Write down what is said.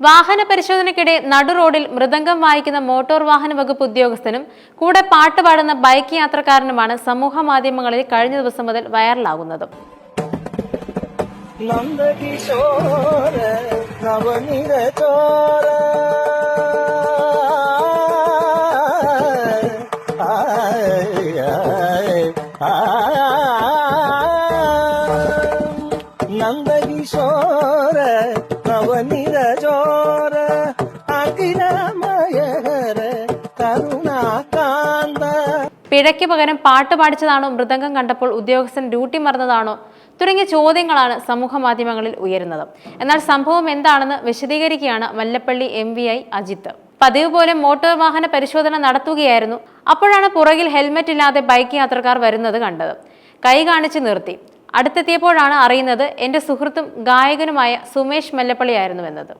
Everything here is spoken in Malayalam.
വാഹന പരിശോധനയ്ക്കിടെ നടു റോഡിൽ മൃദംഗം വായിക്കുന്ന മോട്ടോർ വാഹന വകുപ്പ് ഉദ്യോഗസ്ഥനും കൂടെ പാട്ടുപാടുന്ന ബൈക്ക് യാത്രക്കാരനുമാണ് സമൂഹ മാധ്യമങ്ങളിൽ കഴിഞ്ഞ ദിവസം മുതൽ വൈറലാകുന്നത്. നന്ദകിശോര പിഴയ്ക്ക് പകരം പാട്ട് പാടിച്ചതാണോ മൃദംഗം കണ്ടപ്പോൾ ഉദ്യോഗസ്ഥൻ ഡ്യൂട്ടി മറന്നതാണോ തുടങ്ങിയ ചോദ്യങ്ങളാണ് സമൂഹ മാധ്യമങ്ങളിൽ ഉയരുന്നത്. എന്നാൽ സംഭവം എന്താണെന്ന് വിശദീകരിക്കുകയാണ് Mallappally M V I Ajith. പതിവ് പോലെ മോട്ടോർ വാഹന പരിശോധന നടത്തുകയായിരുന്നു. അപ്പോഴാണ് പുറകിൽ ഹെൽമറ്റ് ഇല്ലാതെ ബൈക്ക് യാത്രക്കാർ വരുന്നത് കണ്ടത്. കൈ കാണിച്ച് നിർത്തി. അടുത്തെത്തിയപ്പോഴാണ് അറിയുന്നത് എന്റെ സുഹൃത്തും ഗായകനുമായ സുമേഷ് മല്ലപ്പള്ളി ആയിരുന്നുവെന്നത്